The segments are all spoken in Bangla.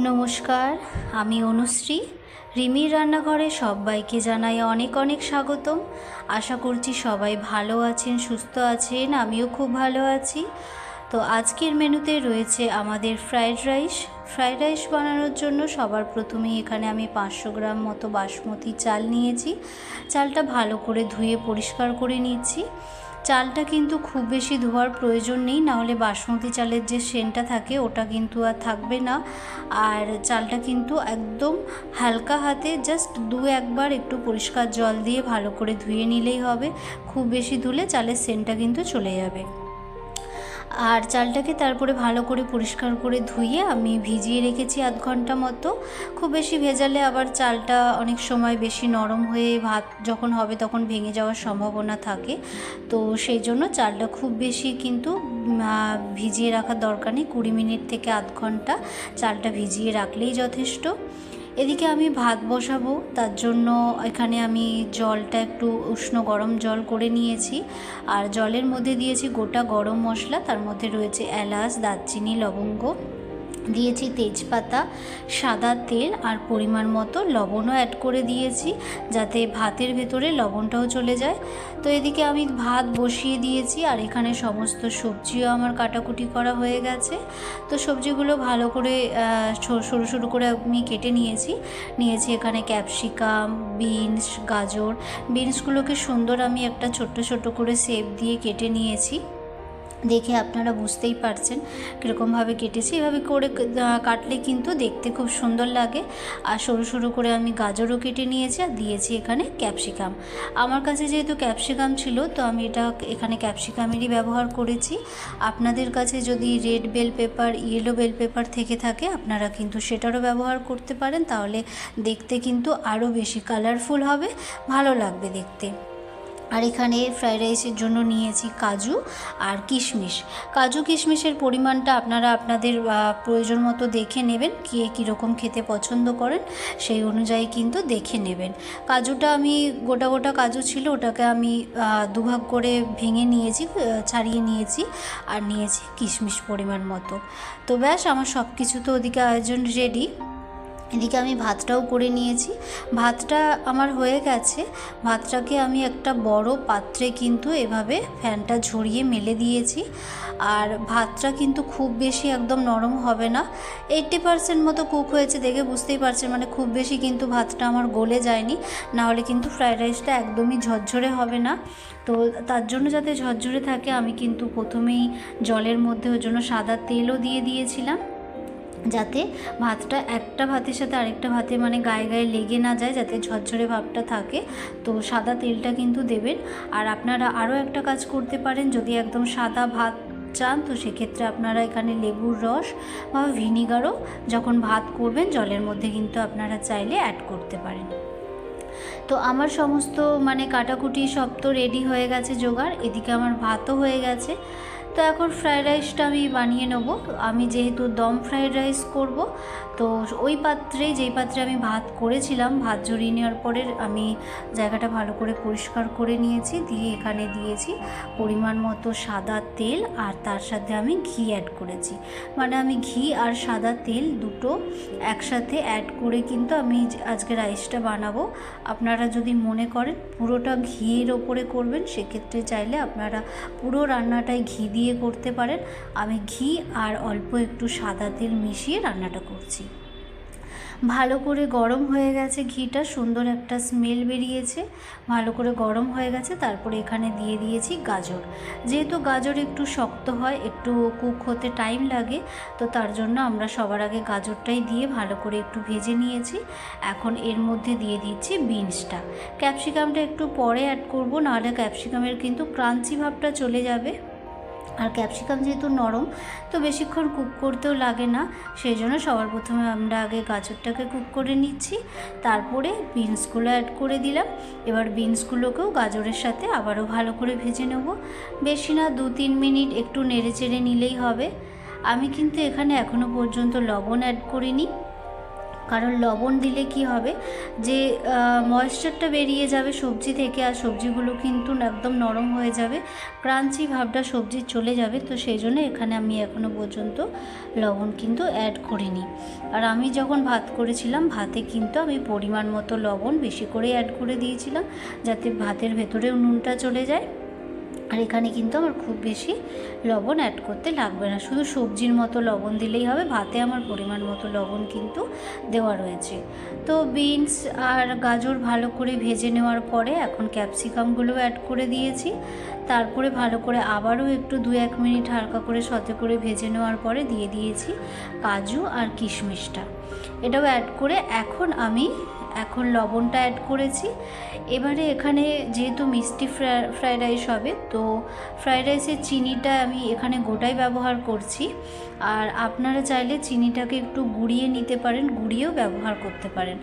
নমস্কার, আমি অনুশ্রী। রিমির রান্নাঘরে সবাইকে জানাই অনেক অনেক স্বাগতম। আশা করছি সবাই ভালো আছেন, সুস্থ আছেন, আমিও খুব ভালো আছি। তো আজকের মেনুতে রয়েছে আমাদের ফ্রায়েড রাইস। ফ্রায়েড রাইস বানানোর জন্য সবার প্রথমেই এখানে আমি পাঁচশো গ্রাম মতো বাসমতি চাল নিয়েছি। চালটা ভালো করে ধুয়ে পরিষ্কার করে নিচ্ছি। চালটা কিন্তু খুব বেশি ধোয়ার প্রয়োজন নেই, নাহলে বাসমতি চালের যে সেনটা থাকে ওটা কিন্তু আর থাকবে না। আর চালটা কিন্তু একদম হালকা হাতে জাস্ট দু একবার একটু পরিষ্কার জল দিয়ে ভালো করে ধুয়ে নিলেই হবে। খুব বেশি ধুলে চালের সেনটা কিন্তু চলে যাবে। আর চালটাকে তারপরে ভালো করে পরিষ্কার করে ধুয়ে আমি ভিজিয়ে রেখেছি আধ ঘণ্টা মতো। খুব বেশি ভেজালে আবার চালটা অনেক সময় বেশি নরম হয়ে ভাত যখন হবে তখন ভেঙে যাওয়ার সম্ভাবনা থাকে। তো সেই জন্য চালটা খুব বেশি কিন্তু ভিজিয়ে রাখার দরকার নেই। কুড়ি মিনিট থেকে আধ ঘণ্টা চালটা ভিজিয়ে রাখলেই যথেষ্ট। এদিকে আমি ভাত বসাবো, তার জন্য এখানে আমি জলটা একটু উষ্ণ গরম জল করে নিয়েছি। আর জলের মধ্যে দিয়েছি গোটা গরম মশলা, তার মধ্যে রয়েছে এলাচ, দারচিনি, লবঙ্গ। দিয়েছি তেজপাতা, সাদা তেল আর পরিমাণ মতো লবণও অ্যাড করে দিয়েছি যাতে ভাতের ভেতরে লবণটাও চলে যায়। তো এদিকে আমি ভাত বসিয়ে দিয়েছি আর এখানে সমস্ত সবজিও আমার কাটাকুটি করা হয়ে গেছে। তো সবজিগুলো ভালো করে সরু সরু করে আমি কেটে নিয়েছি। নিয়েছি এখানে ক্যাপসিকাম, বিনস, গাজর। বিনসগুলোকে সুন্দর আমি একটা ছোট্ট ছোট্ট করে সেপ দিয়ে কেটে নিয়েছি। দেখে আপনারা বুঝতেই পারছেন কীরকমভাবে কেটেছি। এভাবে করে কাটলে কিন্তু দেখতে খুব সুন্দর লাগে। আর সরু সরু করে আমি গাজরও কেটে নিয়েছি আর দিয়েছি এখানে ক্যাপসিকাম। আমার কাছে যেহেতু ক্যাপসিকাম ছিল, তো আমি এটা এখানে ক্যাপসিকামেরই ব্যবহার করেছি। আপনাদের কাছে যদি red bell pepper, yellow bell pepper থেকে থাকে, আপনারা কিন্তু সেটারও ব্যবহার করতে পারেন। তাহলে দেখতে কিন্তু আরও বেশি কালারফুল হবে, ভালো লাগবে দেখতে। আর এখানে ফ্রায়েড রাইসের জন্য নিয়েছি কাজু আর কিশমিশ। কাজু, কিশমিশের পরিমাণটা আপনারা আপনাদের প্রয়োজন মতো দেখে নেবেন, কে কীরকম খেতে পছন্দ করেন, সেই অনুযায়ী কিন্তু দেখে নেবেন। কাজুটা আমি, গোটা গোটা কাজু ছিল, ওটাকে আমি দুভাগ করে ভেঙে নিয়েছি ছাড়িয়ে নিয়েছি আর নিয়েছি কিশমিশ পরিমাণ মতো। তো ব্যাস, আমার সব কিছু তো ওদিকে আয়োজন রেডি এদিকে আমি ভাতটাও করে নিয়েছি। ভাতটা আমার হয়ে গেছে। ভাতটাকে আমি একটা বড় পাত্রে কিন্তু এভাবে ফ্যানটা ঝরিয়ে মেলে দিয়েছি। আর ভাতটা কিন্তু খুব বেশি একদম নরম হবে না। এইট্টি পারসেন্ট মতো কুক হয়েছে দেখে বুঝতেই পারছেন মানে খুব বেশি কিন্তু ভাতটা আমার গলে যায়নি। নাহলে কিন্তু ফ্রায়েড রাইসটা একদমই ঝরঝরে হবে না। তো তার জন্য যাতে ঝরঝরে থাকে, আমি কিন্তু প্রথমেই জলের মধ্যে ওর জন্য সাদা তেলও দিয়ে দিয়েছিলাম। যাতে ভাতটা একটা ভাতের সাথে আরেকটা ভাতে মানে গায়ে গায়ে লেগে না যায়, যাতে ঝরঝরে ভাবটা থাকে। তো সাদা তেলটা কিন্তু দেবেন। আর আপনারা আরও একটা কাজ করতে পারেন, যদি একদম সাদা ভাত চান, তো সেক্ষেত্রে আপনারা এখানে লেবুর রস বা ভিনিগারও যখন ভাত করবেন, জলের মধ্যে কিন্তু আপনারা চাইলে অ্যাড করতে পারেন। তো আমার সমস্ত মানে কাটাকুটি সব তো রেডি হয়ে গেছে জোগাড়। এদিকে আমার ভাতও হয়ে গেছে। তো এখন ফ্রায়েড রাইসটা আমি বানিয়ে নেব। আমি যেহেতু দম ফ্রায়েড রাইস করব, তো ওই পাত্রে, যেই পাত্রে আমি ভাত করেছিলাম, ভাত জড়িয়ে নেওয়ার পরে আমি জায়গাটা ভালো করে পরিষ্কার করে নিয়েছি, দিয়ে এখানে দিয়েছি পরিমাণ মতো সাদা তেল আর তার সাথে আমি ঘি অ্যাড করেছি। মানে আমি ঘি আর সাদা তেল দুটো একসাথে অ্যাড করে কিন্তু আমি আজকে রাইসটা বানাবো। আপনারা যদি মনে করেন পুরোটা ঘিয়ের ওপরে করবেন, সেক্ষেত্রে চাইলে আপনারা পুরো রান্নাটাই ঘি দিয়ে করতে পারেন। আমি ঘি আর অল্প একটু সাদা তেল মিশিয়ে রান্নাটা করছি। ভালো করে গরম হয়ে গেছে ঘিটা, সুন্দর একটা স্মেল বেরিয়েছে। ভালো করে গরম হয়ে গেছে, তারপরে এখানে দিয়ে দিয়েছি গাজর। যেহেতু গাজর একটু শক্ত হয়, একটু কুক হতে টাইম লাগে, তো তার জন্য আমরা সবার আগে গাজরটাই দিয়ে ভালো করে একটু ভেজে নিয়েছি। এখন এর মধ্যে দিয়ে দিচ্ছি বিনসটা ক্যাপসিকামটা একটু পরে অ্যাড করব, নাহলে ক্যাপসিকামের কিন্তু ক্রাঞ্চি ভাবটা চলে যাবে। আর ক্যাপসিকাম যেহেতু নরম, তো বেশিক্ষণ কুক করতেও লাগে না। সেই জন্য সবার প্রথমে আমরা আগে গাজরটাকে কুক করে নিচ্ছি, তারপরে বিনসগুলো অ্যাড করে দিলাম। এবার বিনসগুলোকেও গাজরের সাথে আবারও ভালো করে ভেজে নেব। বেশি না, দু তিন মিনিট একটু নেড়ে চেড়ে নিলেই হবে। আমি কিন্তু এখানে এখনও পর্যন্ত লবণ অ্যাড করিনি। কারণ লবণ দিলে কি হবে? যে ময়েশ্চারটা বেরিয়ে যাবে সবজি থেকে আর সবজিগুলো কিন্তু একদম নরম হয়ে যাবে ক্রাঞ্চি ভাবটা সবজি চলে যাবে। তো সেই জন্য এখানে আমি এখনও পর্যন্ত লবণ কিন্তু অ্যাড করিনি। আর আমি যখন ভাত করেছিলাম, ভাতে কিন্তু আমি পরিমাণ মতো লবণ বেশি করে অ্যাড করে দিয়েছিলাম, যাতে ভাতের ভেতরেও নুনটা চলে যায়। আর এখানে কিন্তু আমার খুব বেশি লবণ অ্যাড করতে লাগবে না। শুধু সবজির মতো লবণ দিলেই হবে, ভাতে আমার পরিমাণ মতো লবণ কিন্তু দেওয়া রয়েছে। তো বিনস আর গাজর ভালো করে ভেজে নেওয়ার পরে এখন ক্যাপসিকামগুলো অ্যাড করে দিয়েছি। তারপরে ভালো করে আবারও একটু দু এক মিনিট হালকা করে সতে করে ভেজে নেওয়ার পরে দিয়ে দিয়েছি কাজু আর কিশমিশটা। এটাও অ্যাড করে এখন আমি এখন লবণটা অ্যাড করেছি। এবারে এখানে যেহেতু মিষ্টি ফ্রায়েড রাইস হবে, তো ফ্রায়েড রাইসের চিনিটা আমি এখানে গোটাই ব্যবহার করছি। আর আপনারা চাইলে চিনিটাকে একটু গুঁড়িয়ে নিতে পারেন, গুঁড়িয়েও ব্যবহার করতে পারেন।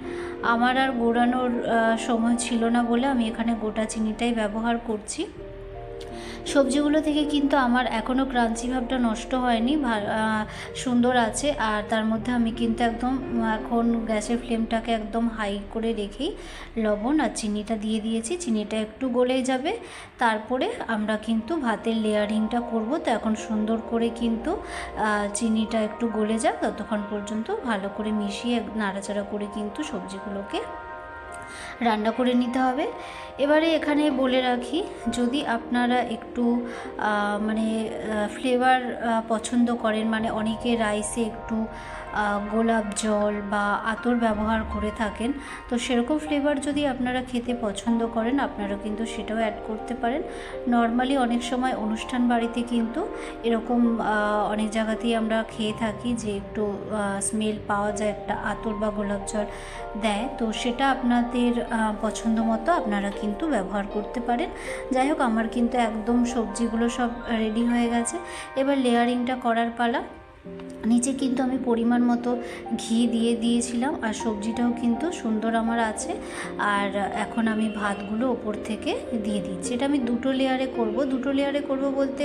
আমার আর গোড়ানোর সময় ছিল না বলে আমি এখানে গোটা চিনিটাই ব্যবহার করছি। সবজিগুলো থেকে কিন্তু আমার এখনও ক্রাঞ্চি ভাবটা নষ্ট হয়নি সুন্দর আছে। আর তার মধ্যে আমি কিন্তু একদম, এখন গ্যাসের ফ্লেমটাকে একদম হাই করে রেখেই লবণ আর চিনিটা দিয়ে দিয়েছি। চিনিটা একটু গলে যাবে। তারপরে আমরা কিন্তু ভাতের লেয়ারিংটা করব। তো এখন সুন্দর করে কিন্তু চিনিটা একটু গলে যাক। ততক্ষণ পর্যন্ত ভালো করে মিশিয়ে নাড়াচাড়া করে কিন্তু সবজিগুলোকে রান্না করে নিতে হবে। এবারে এখানে বলে রাখি, যদি আপনারা একটু মানে ফ্লেভার পছন্দ করেন মানে অনেকে রাইসে একটু গোলাপ জল বা আতর ব্যবহার করে থাকেন, তো সেরকম ফ্লেভার যদি আপনারা খেতে পছন্দ করেন, আপনারা কিন্তু সেটাও অ্যাড করতে পারেন। নর্মালি অনেক সময় অনুষ্ঠান বাড়িতে কিন্তু এরকম অনেক জায়গাতেই আমরা খেয়ে থাকি যে একটু স্মেল পাওয়া যায়, একটা আতর বা গোলাপ জল দেয়। তো সেটা আপনাদের পছন্দ মতো আপনারা কিন্তু ব্যবহার করতে পারেন। যাই হোক, আমার কিন্তু একদম সবজিগুলো সব রেডি হয়ে গেছে। এবার লেয়ারিংটা করার পালা। নিচে কিন্তু আমি পরিমাণ মতো ঘি দিয়ে দিয়েছিলাম আর সবজিটাও কিন্তু সুন্দর আমার আছে। আর এখন আমি ভাতগুলো ওপর থেকে দিয়ে দিচ্ছি। এটা আমি দুটো লেয়ারে করব। দুটো লেয়ারে করব বলতে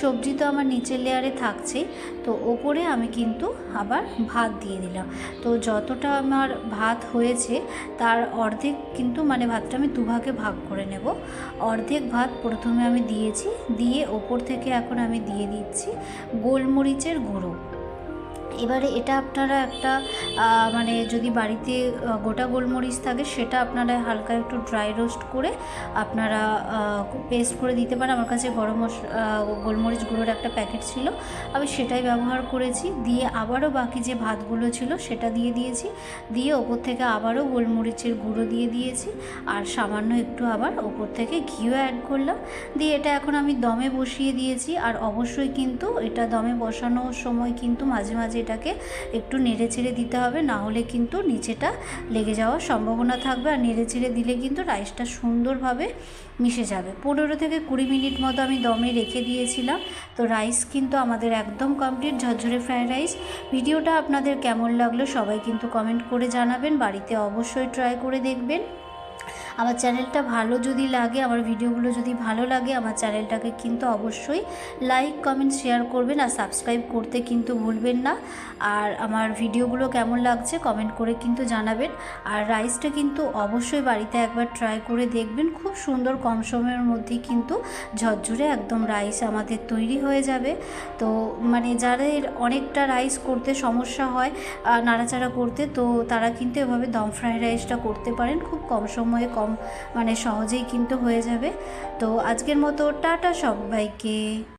সবজি তো আমার নিচের লেয়ারে থাকছেই। তো ওপরে আমি কিন্তু আবার ভাত দিয়ে দিলাম। তো যতটা আমার ভাত হয়েছে তার অর্ধেক কিন্তু মানে ভাতটা আমি দুভাগে ভাগ করে নেব। অর্ধেক ভাত প্রথমে আমি দিয়েছি। দিয়ে ওপর থেকে এখন আমি দিয়ে দিচ্ছি গোলমরিচের গুঁড়ো। এবারে এটা আপনারা একটা মানে যদি বাড়িতে গোটা গোলমরিচ থাকে সেটা আপনারা হালকা একটু ড্রাই রোস্ট করে আপনারা পেস্ট করে দিতে পারেন। আমার কাছে গরম গোলমরিচ গুঁড়োর একটা প্যাকেট ছিল। আমি সেটাই ব্যবহার করেছি। দিয়ে আবারও বাকি যে ভাতগুলো ছিল সেটা দিয়ে দিয়েছি। দিয়ে ওপর থেকে আবারও গোলমরিচের গুঁড়ো দিয়ে দিয়েছি। আর সামান্য একটু আবার ওপর থেকে ঘিও অ্যাড করলাম। দিয়ে এটা এখন আমি দমে বসিয়ে দিয়েছি। আর অবশ্যই কিন্তু এটা দমে বসানোর সময় কিন্তু মাঝে মাঝে এটাকে একটু নেড়ে চেড়ে দিতে হবে না হলে কিন্তু নিচেটা লেগে যাওয়ার সম্ভাবনা থাকবে। আর নেড়ে চেড়ে দিলে কিন্তু রাইসটা সুন্দরভাবে মিশে যাবে। পনেরো থেকে কুড়ি মিনিট মতো আমি দমে রেখে দিয়েছিলাম। তো রাইস কিন্তু আমাদের একদম কমপ্লিট। ঝরঝরে ফ্রায়েড রাইস। ভিডিওটা আপনাদের কেমন লাগল সবাই কিন্তু কমেন্ট করে জানাবেন। বাড়িতে অবশ্যই ট্রাই করে দেখবেন। আমার চ্যানেলটা ভালো যদি লাগে, আমার ভিডিওগুলো যদি ভালো লাগে, আমার চ্যানেলটাকে কিন্তু অবশ্যই লাইক কমেন্ট শেয়ার করবেন আর সাবস্ক্রাইব করতে কিন্তু ভুলবেন না। আর আমার ভিডিওগুলো কেমন লাগছে কমেন্ট করে কিন্তু জানাবেন। আর রাইসটা কিন্তু অবশ্যই বাড়িতে একবার ট্রাই করে দেখবেন। খুব সুন্দর কম সময়ের মধ্যেই কিন্তু ঝরঝরে একদম রাইস আমাদের তৈরি হয়ে যাবে। তো মানে যাদের অনেকটা রাইস করতে সমস্যা হয় নাড়াচাড়া করতে, তো তারা কিন্তু এভাবে দম ফ্রাইড রাইসটা করতে পারেন। খুব কম সময়ে কম মানে সহজেই কিন্তু হয়ে যাবে। তো আজকের মতো টাটা সবাইকে